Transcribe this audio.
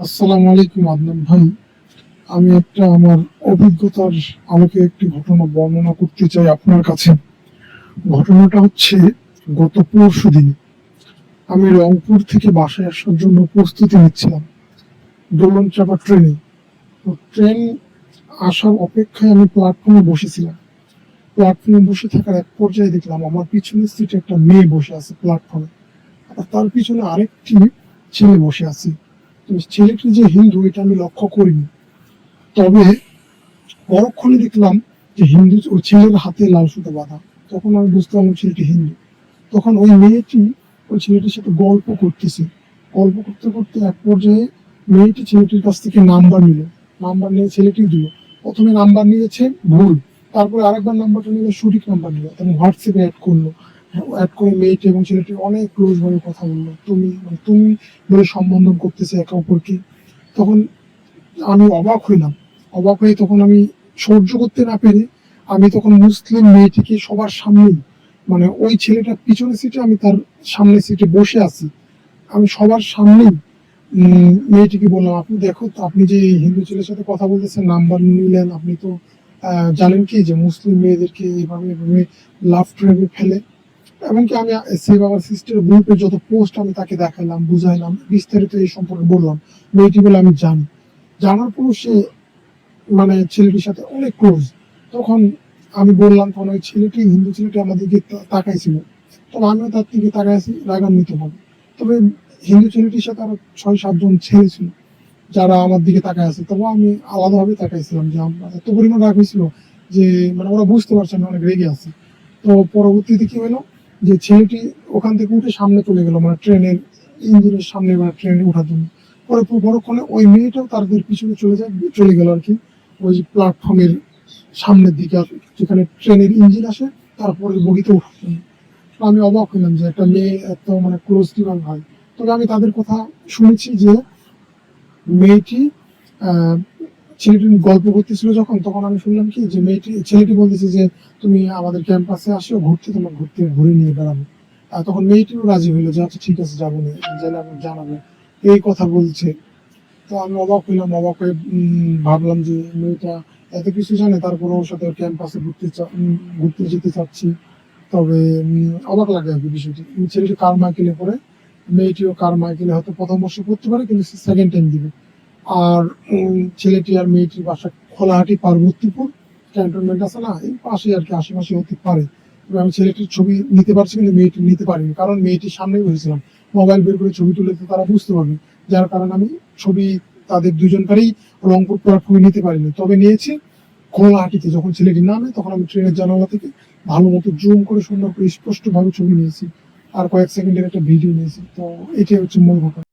আসসালামু আলাইকুম, আদনান ভাই। আমি একটা আমার অভিজ্ঞতার আলোকে একটি ঘটনা বর্ণনা করতে চাই আপনার কাছে। ঘটনাটা হচ্ছে, গত পরশু দিন আমি রংপুর থেকে বাসায় আসার জন্য প্রস্তুতি নিচ্ছিলাম। দোলন চাপা ট্রেনে। ট্রেন আসার অপেক্ষায় আমি প্ল্যাটফর্মে বসেছিলাম। প্ল্যাটফর্মে বসে থাকার এক পর্যায়ে দেখলাম, আমার পিছনের সিটে একটা মেয়ে বসে আছে প্ল্যাটফর্মে আর তার পিছনে আরেকটি ছেলে বসে আছে। ছেলেটি যে হিন্দু, এটা আমি লক্ষ্য করিনি। তবে পরক্ষণে দেখলাম যে হিন্দু ও ছেলের হাতে লাল সুতো বাঁধা। তখন আমি বুঝতে পারলাম ছেলেটি হিন্দু। তখন ওই মেয়েটি, ওই ছেলেটির সাথে গল্প করতেছে। গল্প করতে করতে এক পর্যায়ে মেয়েটি ছেলেটির কাছ থেকে নাম্বার নিল। নাম্বার নিয়ে ছেলেটি দিল। প্রথমে নাম্বার নিয়েছে ভুল। তারপরে আরেকবার নাম্বারটা নিলে সঠিক নাম্বার নিল এবং হোয়াটসঅ্যাপে অ্যাড করল। অ্যাড করে মেয়েটি এবং ছেলেটি অনেক ক্লোজ ভাবে কথা বলল। তুমি মানে তুমি বলে সম্বোধন করতেছে একে অপরকে। তখন আমি অবাক হইলাম। অবাক হয়ে তখন আমি সহ্য করতে না পেরে আমি তখন মুসলিম মেয়েটিকে সবার সামনেই মানে ওই ছেলেটার পিছনের সিটে আমি তার সামনের সিটে বসে আছি। আমি সবার সামনেই মেয়েটিকে বললাম, আপনি দেখো তো, আপনি যে হিন্দু ছেলের সাথে কথা বলতেছেন, নাম্বার নিলেন, আপনি তো জানেন কি যে মুসলিম মেয়েদেরকে এইভাবে এভাবে লাভ ট্রেনে ফেলে। এমনকি আমি সেভ সিস্টার গ্রুপে যত পোস্ট আমি তাকে দেখালাম, বুঝাইলাম, বিস্তারিত এই সম্পর্কে বললাম, মেয়েটি বলে আমি জানি। জানার পরও সে মানে ছেলেটির সাথে অনেক ক্লোজ তখন আমি বললাম, তখন ওই ছেলেটি, হিন্দু ছেলেটি আমাদেরকে তাকাইছিল। তবে আমিও তার থেকে তাকাইছি রাগান্বিত হবে তবে হিন্দু ছেলেটির সাথে আরও ছয় সাতজন ছেলে ছিল, যারা আমার দিকে তাকায় আছে তবে আমি আলাদাভাবে তাকাইছিলাম যে আমরা এত পরিমাণ রাগ হয়েছিল যে মানে ওরা বুঝতে পারছে আমি অনেক রেগে আছে। তো পরবর্তীতে কি হলো যে ছেলেটি ওখান থেকে উঠে সামনে চলে গেল মানে ট্রেনের ইঞ্জিনের সামনে মানে ট্রেনে ওঠার জন্য। পরে পরক্ষণে ওই মেয়েটাও তাদের পিছনে চলে যায়, চলে গেল আর কি। ওই যে প্ল্যাটফর্মের সামনের দিকে আর যেখানে ট্রেনের ইঞ্জিন আসে তারপরে বগিতে উঠার তো আমি অবাক হইলাম যে একটা মেয়ে এত মানে ক্লোজ কীভাবে হয়। তবে আমি তাদের কথা শুনেছি যে মেয়েটি ছেলেটি গল্প করতেছিল যখন, তখন আমি শুনলাম কি, যে মেয়েটি, ছেলেটি বলতেছে যে, তুমি আমাদের ক্যাম্পাসে আসো, ঘুরতে, তোমার ঘুরতে ঘুরে নিয়ে বেড়াবো। তখন মেয়েটিও রাজি হইল যে আচ্ছা ঠিক আছে, যাব না জেলে আমি জানাব। এই কথা বলছে। তো আমি অবাক হইলাম, অবাক হয়ে ভাবলাম যে, মেয়েটা এত কিছু জানে তারপরে ওর সাথে ক্যাম্পাসে ঘুরতে ঘুরতে যেতে চাচ্ছি। তবে অবাক লাগে আর কি বিষয়টি। ছেলেটি কার মাইকেলে পড়ে? মেয়েটিও কার মাইকেলে হয়তো প্রথম বর্ষ পড়তে পারে, কিন্তু সেকেন্ড টাইম দিবে। আর ছেলেটি আর মেয়েটির বাসা খোলাহাটি, পার্বতীপুর, ক্যান্টনমেন্ট আছে না? এই পাশে আর কি আশেপাশে হতে পারে। আমি ছেলেটির ছবি নিতে পারছি কিন্তু মেয়েটি নিতে পারিনি, কারণ মেয়েটির সামনেই বসেছিলাম। মোবাইল বের করে ছবি তুলে তারা বুঝতে পারবে। যার কারণে আমি ছবি তাদের দুজনকারই রংপুর প্ল্যাটফর্মে নিতে পারিনি। তবে নিয়েছি খোলাহাটিতে। যখন ছেলেটি নামে, তখন আমি ট্রেনের জানালা থেকে ভালো মতো জুম করে সুন্দর করে স্পষ্টভাবে ছবি নিয়েছি। আর কয়েক সেকেন্ডের একটা ভিডিও নিয়েছি। তো এটাই হচ্ছে মূল ঘটনা।